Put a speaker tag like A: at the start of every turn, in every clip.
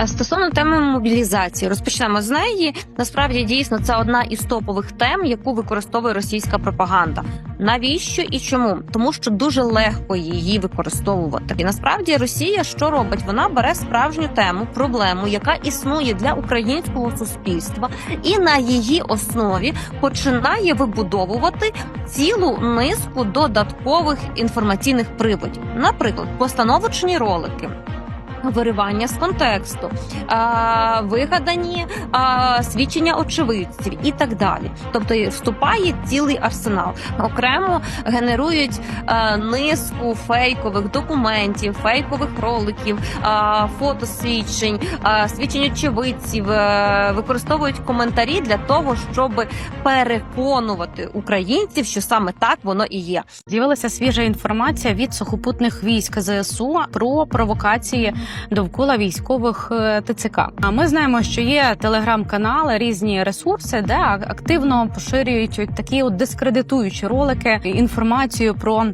A: Е, Стосовно теми мобілізації, розпочнемо з неї. Насправді дійсно це одна із топових тем, яку використовує російська пропаганда. Навіщо і чому? Тому що дуже легко її використовувати. І насправді Росія що робить? Вона бере справжню тему, проблему, яка існує для українського суспільства, і на її основі починає вибудовувати цілу низку додаткових інформаційних приводів, наприклад, постановочні ролики. Виривання з контексту, вигадані свідчення очевидців і так далі. Тобто вступає цілий арсенал. Окремо генерують низку фейкових документів, фейкових роликів, фотосвідчень, свідчень очевидців, е, використовують коментарі для того, щоб переконувати українців, що саме так воно і є.
B: З'явилася свіжа інформація від сухопутних військ ЗСУ про провокації довкола військових е, ТЦК. А ми знаємо, що є телеграм-канали, різні ресурси, де активно поширюють такі от дискредитуючі ролики, інформацію про.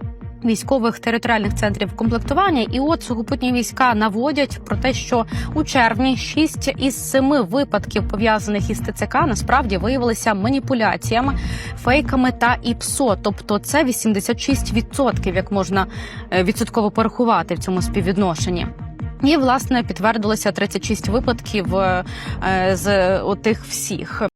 B: Військових територіальних центрів комплектування, і от сухопутні війська наводять про те, що у червні 6 із 7 випадків пов'язаних із ТЦК насправді виявилися маніпуляціями, фейками та ІПСО. Тобто це 86%, як можна е, відсотково порахувати в цьому співвідношенні. І власне підтвердилося 36 випадків е, з отих всіх.